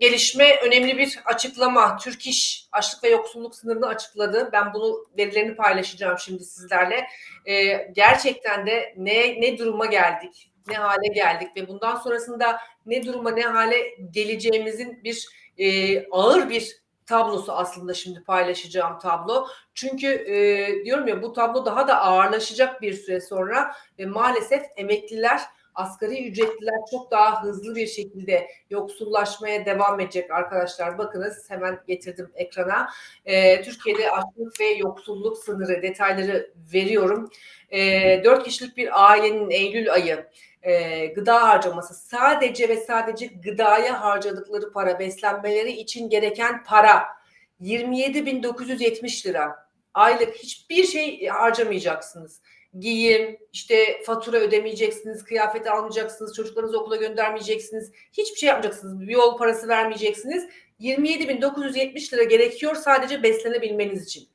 gelişme, önemli bir açıklama. Türk İş açlık ve yoksulluk sınırını açıkladı. Ben bunu verilerini paylaşacağım şimdi sizlerle. Ee, gerçekten de ne ne duruma geldik, ne hale geldik ve bundan sonrasında ne duruma ne hale geleceğimizin bir e, ağır bir tablosu aslında şimdi paylaşacağım tablo. Çünkü e, diyorum ya bu tablo daha da ağırlaşacak bir süre sonra ve maalesef emekliler asgari ücretliler çok daha hızlı bir şekilde yoksullaşmaya devam edecek arkadaşlar. Bakınız hemen getirdim ekrana. Ee, Türkiye'de açlık ve yoksulluk sınırı detayları veriyorum. Ee, 4 kişilik bir ailenin Eylül ayı e, gıda harcaması sadece ve sadece gıdaya harcadıkları para beslenmeleri için gereken para 27.970 lira. Aylık hiçbir şey harcamayacaksınız giyim, işte fatura ödemeyeceksiniz, kıyafet almayacaksınız, çocuklarınızı okula göndermeyeceksiniz, hiçbir şey yapmayacaksınız, bir yol parası vermeyeceksiniz. 27.970 lira gerekiyor sadece beslenebilmeniz için.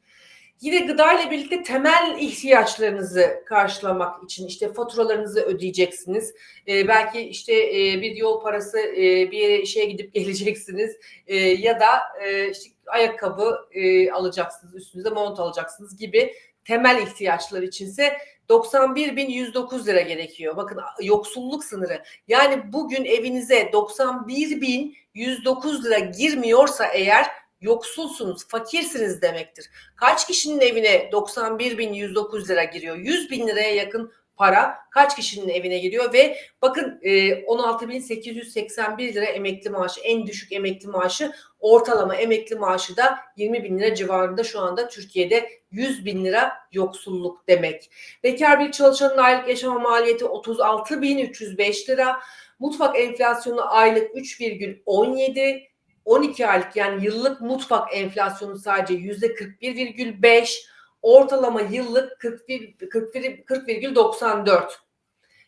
Yine gıda ile birlikte temel ihtiyaçlarınızı karşılamak için işte faturalarınızı ödeyeceksiniz. Ee, belki işte e, bir yol parası e, bir yere işe gidip geleceksiniz e, ya da e, işte ayakkabı e, alacaksınız üstünüze mont alacaksınız gibi temel ihtiyaçlar içinse 91.109 lira gerekiyor. Bakın yoksulluk sınırı. Yani bugün evinize 91.109 lira girmiyorsa eğer yoksulsunuz, fakirsiniz demektir. Kaç kişinin evine 91.109 lira giriyor? 100 bin liraya yakın para kaç kişinin evine giriyor ve bakın 16.881 lira emekli maaşı en düşük emekli maaşı ortalama emekli maaşı da 20 bin lira civarında şu anda Türkiye'de 100 bin lira yoksulluk demek. Bekar bir çalışanın aylık yaşama maliyeti 36.305 lira. Mutfak enflasyonu aylık 3,17 12 aylık yani yıllık mutfak enflasyonu sadece %41,5 ortalama yıllık 40,94.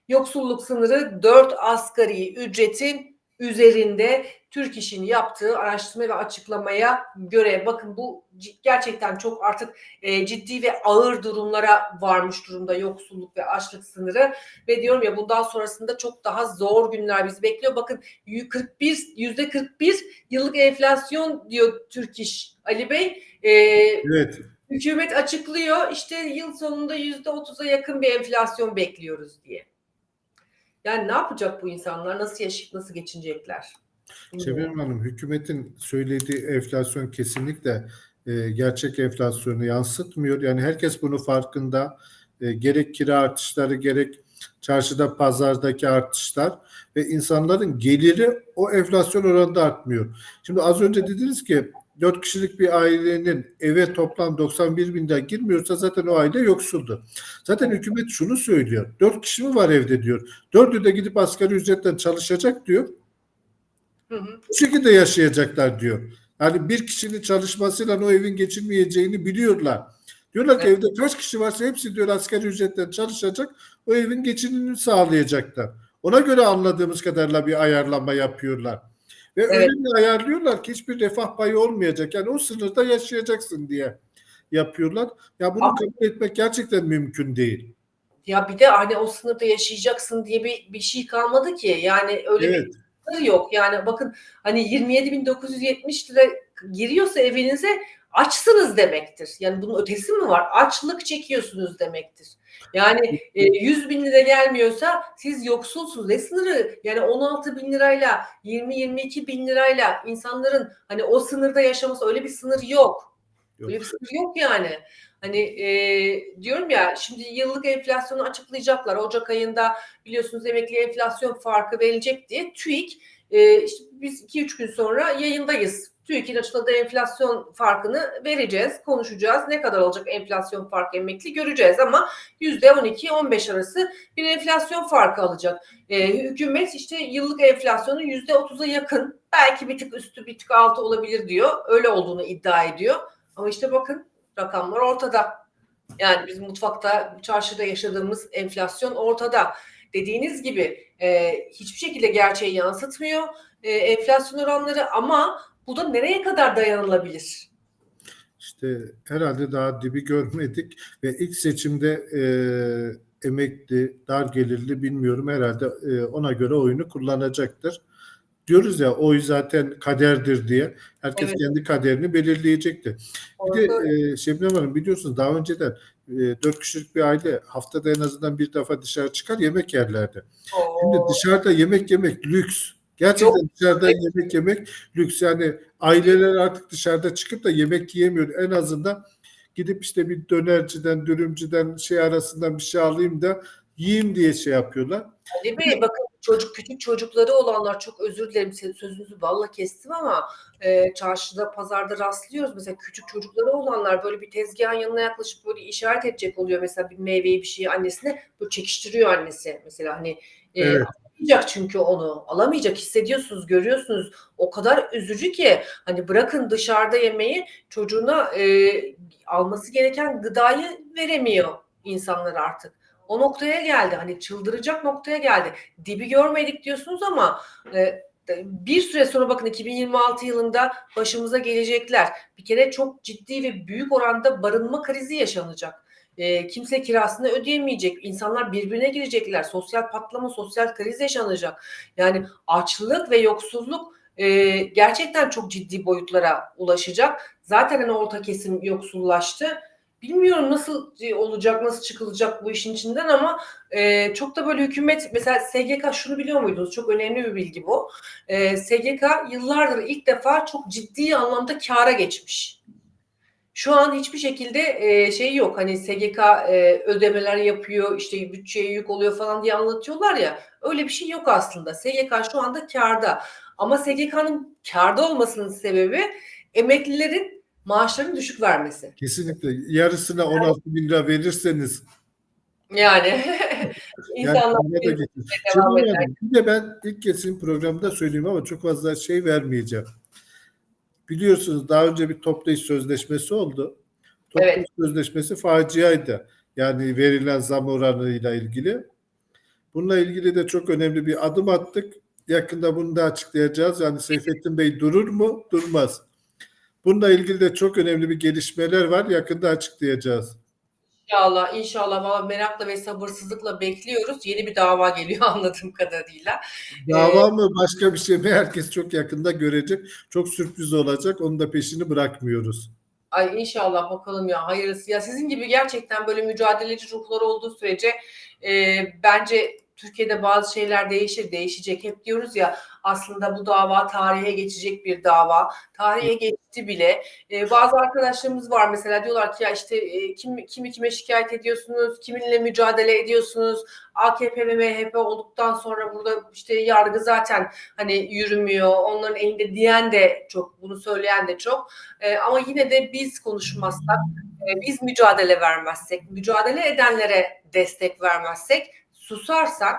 Yoksulluk sınırı 4 asgari ücretin üzerinde Türk İş'in yaptığı araştırma ve açıklamaya göre bakın bu gerçekten çok artık e, ciddi ve ağır durumlara varmış durumda yoksulluk ve açlık sınırı ve diyorum ya bundan sonrasında çok daha zor günler bizi bekliyor. Bakın 41 yüzde 41 yıllık enflasyon diyor Türk İş Ali Bey. E, evet. Hükümet açıklıyor işte yıl sonunda yüzde otuza yakın bir enflasyon bekliyoruz diye. Yani ne yapacak bu insanlar? Nasıl yaşayıp nasıl geçinecekler? Şebnem Hanım, hükümetin söylediği enflasyon kesinlikle e, gerçek enflasyonu yansıtmıyor. Yani herkes bunu farkında. E, gerek kira artışları gerek çarşıda pazardaki artışlar ve insanların geliri o enflasyon oranında artmıyor. Şimdi az önce dediniz ki 4 kişilik bir ailenin eve toplam 91 bin lira girmiyorsa zaten o aile yoksuldu. Zaten hükümet şunu söylüyor. 4 kişi mi var evde diyor. Dördü de gidip asgari ücretten çalışacak diyor. Hı hı. Bu şekilde yaşayacaklar diyor. Yani bir kişinin çalışmasıyla o evin geçinmeyeceğini biliyorlar. Diyorlar ki evet. evde kaç kişi varsa hepsi diyor asgari ücretten çalışacak. O evin geçinini sağlayacaklar. Ona göre anladığımız kadarıyla bir ayarlama yapıyorlar. Ve evet. öyle bir ayarlıyorlar ki hiçbir refah payı olmayacak. Yani o sınırda yaşayacaksın diye yapıyorlar. Ya bunu Ama, kabul etmek gerçekten mümkün değil. Ya bir de hani o sınırda yaşayacaksın diye bir, bir şey kalmadı ki. Yani öyle evet. bir sınır yok. Yani bakın hani 27.970 lira giriyorsa evinize açsınız demektir. Yani bunun ötesi mi var? Açlık çekiyorsunuz demektir. Yani e, 100 bin lira gelmiyorsa siz yoksulsunuz. Ne sınırı? Yani 16 bin lirayla 20-22 bin lirayla insanların hani o sınırda yaşaması öyle bir sınır yok. yok. Öyle bir sınır yok yani. Hani e, diyorum ya şimdi yıllık enflasyonu açıklayacaklar. Ocak ayında biliyorsunuz emekli enflasyon farkı verilecek diye TÜİK e, işte biz 2-3 gün sonra yayındayız TÜİK'in açıkladığı enflasyon farkını vereceğiz, konuşacağız. Ne kadar olacak enflasyon farkı emekli göreceğiz ama %12-15 arası bir enflasyon farkı alacak. Ee, hükümet işte yıllık enflasyonu %30'a yakın, belki bir tık üstü bir tık altı olabilir diyor. Öyle olduğunu iddia ediyor. Ama işte bakın rakamlar ortada. Yani biz mutfakta, çarşıda yaşadığımız enflasyon ortada. Dediğiniz gibi e, hiçbir şekilde gerçeği yansıtmıyor e, enflasyon oranları ama bu da nereye kadar dayanılabilir? İşte herhalde daha dibi görmedik ve ilk seçimde e, emekli, dar gelirli bilmiyorum herhalde e, ona göre oyunu kullanacaktır. diyoruz ya oy zaten kaderdir diye. Herkes Evet. kendi kaderini belirleyecekti. Bir de Orada- e, Şebnem Hanım biliyorsunuz daha önceden e, dört kişilik bir aile haftada en azından bir defa dışarı çıkar yemek yerlerdi. Şimdi Oo. dışarıda yemek yemek lüks. Gerçekten Yok. dışarıda yemek yemek lüks. Yani aileler artık dışarıda çıkıp da yemek yiyemiyor. En azından gidip işte bir dönerciden, dürümcüden şey arasından bir şey alayım da yiyeyim diye şey yapıyorlar. Ali Bey bakın çocuk küçük çocukları olanlar çok özür dilerim senin sözünüzü balla kestim ama e, çarşıda pazarda rastlıyoruz mesela küçük çocukları olanlar böyle bir tezgahın yanına yaklaşıp böyle işaret edecek oluyor mesela bir meyveyi bir şeyi annesine böyle çekiştiriyor annesi mesela hani e, Evet. Alamayacak çünkü onu alamayacak hissediyorsunuz görüyorsunuz o kadar üzücü ki hani bırakın dışarıda yemeği çocuğuna e, alması gereken gıdayı veremiyor insanlar artık. O noktaya geldi. Hani çıldıracak noktaya geldi. Dibi görmedik diyorsunuz ama e, bir süre sonra bakın 2026 yılında başımıza gelecekler. Bir kere çok ciddi ve büyük oranda barınma krizi yaşanacak. E, kimse kirasını ödeyemeyecek. İnsanlar birbirine girecekler. Sosyal patlama, sosyal kriz yaşanacak. Yani açlık ve yoksulluk e, gerçekten çok ciddi boyutlara ulaşacak. Zaten hani orta kesim yoksullaştı. Bilmiyorum nasıl olacak, nasıl çıkılacak bu işin içinden ama e, çok da böyle hükümet mesela SGK şunu biliyor muydunuz? Çok önemli bir bilgi bu. E, SGK yıllardır ilk defa çok ciddi anlamda kâra geçmiş. Şu an hiçbir şekilde e, şey yok. Hani SGK e, ödemeler yapıyor, işte bütçeye yük oluyor falan diye anlatıyorlar ya. Öyle bir şey yok aslında. SGK şu anda kârda. Ama SGK'nın kârda olmasının sebebi emeklilerin maaşlarını düşük vermesi. Kesinlikle. Yarısına 16 bin lira verirseniz Yani yani insanlar geçin. devam eder. yani bir de ben ilk kesim programda söyleyeyim ama çok fazla şey vermeyeceğim. Biliyorsunuz daha önce bir toplu iş sözleşmesi oldu. Toplu Evet. sözleşmesi faciaydı. Yani verilen zam oranıyla ilgili. Bununla ilgili de çok önemli bir adım attık. Yakında bunu da açıklayacağız. Yani Seyfettin Bey durur mu? Durmaz. Bununla ilgili de çok önemli bir gelişmeler var. Yakında açıklayacağız. İnşallah, inşallah valla merakla ve sabırsızlıkla bekliyoruz. Yeni bir dava geliyor anladığım kadarıyla. Dava mı başka bir şey mi? Herkes çok yakında görecek. Çok sürpriz olacak. Onun da peşini bırakmıyoruz. Ay inşallah bakalım ya hayırlısı. Ya sizin gibi gerçekten böyle mücadeleci ruhlar olduğu sürece e, bence Türkiye'de bazı şeyler değişir, değişecek. Hep diyoruz ya aslında bu dava tarihe geçecek bir dava. Tarihe geçti bile. E, bazı arkadaşlarımız var mesela diyorlar ki ya işte e, kim, kimi kime şikayet ediyorsunuz, kiminle mücadele ediyorsunuz. AKP ve MHP olduktan sonra burada işte yargı zaten hani yürümüyor. Onların elinde diyen de çok, bunu söyleyen de çok. E, ama yine de biz konuşmazsak, e, biz mücadele vermezsek, mücadele edenlere destek vermezsek, susarsak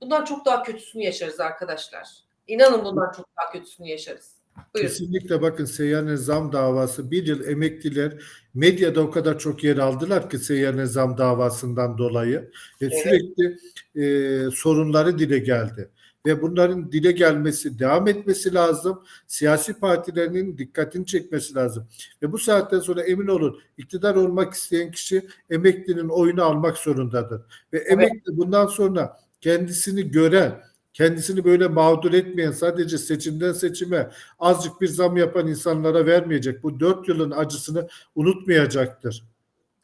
bundan çok daha kötüsünü yaşarız arkadaşlar. İnanın bundan çok daha kötüsünü yaşarız. Buyurun. Kesinlikle bakın Seyyanen zam davası bir yıl emekliler medyada o kadar çok yer aldılar ki Seyyanen zam davasından dolayı ve Evet. sürekli e, sorunları dile geldi. Ve bunların dile gelmesi, devam etmesi lazım. Siyasi partilerin dikkatini çekmesi lazım. Ve bu saatten sonra emin olun iktidar olmak isteyen kişi emeklinin oyunu almak zorundadır. Ve emekli bundan sonra kendisini gören, kendisini böyle mağdur etmeyen sadece seçimden seçime azıcık bir zam yapan insanlara vermeyecek. Bu dört yılın acısını unutmayacaktır.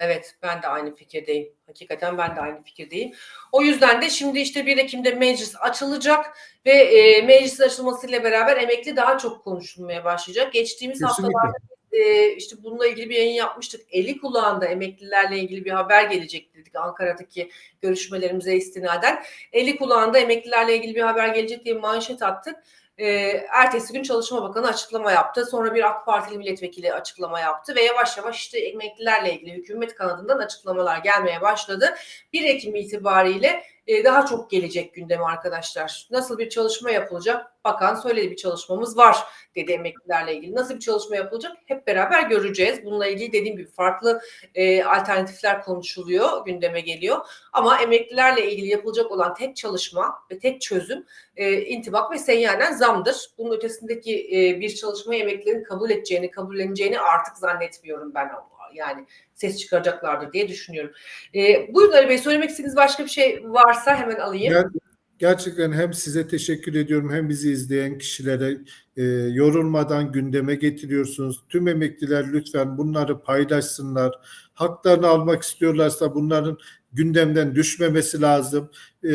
Evet ben de aynı fikirdeyim. Hakikaten ben de aynı fikirdeyim. O yüzden de şimdi işte 1 Ekim'de meclis açılacak ve e, meclisin açılmasıyla beraber emekli daha çok konuşulmaya başlayacak. Geçtiğimiz Kesinlikle. haftalarda e, işte bununla ilgili bir yayın yapmıştık. Eli kulağında emeklilerle ilgili bir haber gelecek dedik Ankara'daki görüşmelerimize istinaden. Eli kulağında emeklilerle ilgili bir haber gelecek diye manşet attık. E, ertesi gün Çalışma Bakanı açıklama yaptı. Sonra bir AK Partili milletvekili açıklama yaptı ve yavaş yavaş işte emeklilerle ilgili hükümet kanadından açıklamalar gelmeye başladı. 1 Ekim itibariyle e, daha çok gelecek gündeme arkadaşlar. Nasıl bir çalışma yapılacak? Bakan söyledi bir çalışmamız var dedi emeklilerle ilgili. Nasıl bir çalışma yapılacak? Hep beraber göreceğiz. Bununla ilgili dediğim gibi farklı e, alternatifler konuşuluyor, gündeme geliyor. Ama emeklilerle ilgili yapılacak olan tek çalışma ve tek çözüm e, intibak ve seyyanen zamdır. Bunun ötesindeki e, bir çalışmayı emeklilerin kabul edeceğini, kabulleneceğini artık zannetmiyorum ben. Yani ses çıkaracaklardır diye düşünüyorum. E, buyurun Ali Bey söylemek istediğiniz başka bir şey varsa hemen alayım. Ben gerçekten hem size teşekkür ediyorum hem bizi izleyen kişilere e, yorulmadan gündeme getiriyorsunuz. Tüm emekliler lütfen bunları paylaşsınlar. Haklarını almak istiyorlarsa bunların gündemden düşmemesi lazım. E,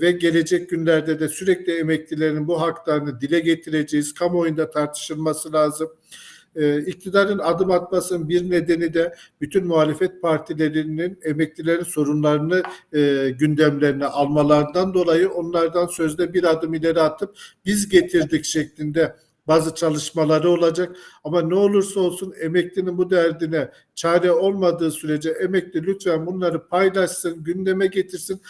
ve gelecek günlerde de sürekli emeklilerin bu haklarını dile getireceğiz. Kamuoyunda tartışılması lazım. E, iktidarın adım atmasının bir nedeni de bütün muhalefet partilerinin emeklilerin sorunlarını e, gündemlerine almalarından dolayı onlardan sözde bir adım ileri atıp biz getirdik şeklinde bazı çalışmaları olacak. Ama ne olursa olsun emeklinin bu derdine çare olmadığı sürece emekli lütfen bunları paylaşsın, gündeme getirsin.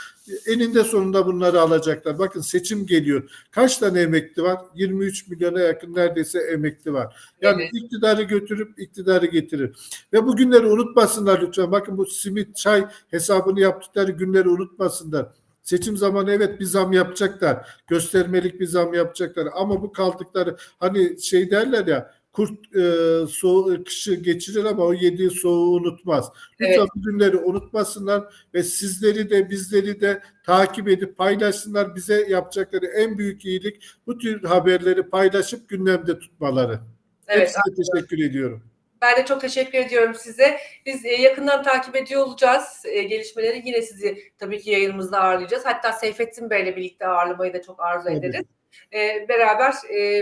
Eninde sonunda bunları alacaklar. Bakın seçim geliyor. Kaç tane emekli var? 23 milyona yakın neredeyse emekli var. Yani Evet. iktidarı götürüp iktidarı getirir. Ve bu günleri unutmasınlar lütfen. Bakın bu simit çay hesabını yaptıkları günleri unutmasınlar. Seçim zamanı evet bir zam yapacaklar. Göstermelik bir zam yapacaklar. Ama bu kaldıkları hani şey derler ya kurt e, soğu, kışı geçirir ama o yediği soğuğu unutmaz. Lütfen Evet. günleri unutmasınlar ve sizleri de bizleri de takip edip paylaşsınlar. Bize yapacakları en büyük iyilik bu tür haberleri paylaşıp gündemde tutmaları. Evet. Hepsine teşekkür ediyorum. Ben de çok teşekkür ediyorum size. Biz e, yakından takip ediyor olacağız e, gelişmeleri. Yine sizi tabii ki yayınımızda ağırlayacağız. Hatta Seyfettin Bey'le birlikte ağırlamayı da çok arzu Tabii. ederiz. E, beraber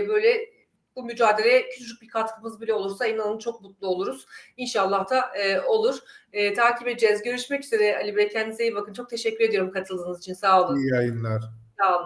böyle bu mücadeleye küçücük bir katkımız bile olursa inanın çok mutlu oluruz. İnşallah da e, olur. E, takip edeceğiz. Görüşmek üzere Ali Bey. Kendinize iyi bakın. Çok teşekkür ediyorum katıldığınız için. Sağ olun. İyi yayınlar. Sağ olun.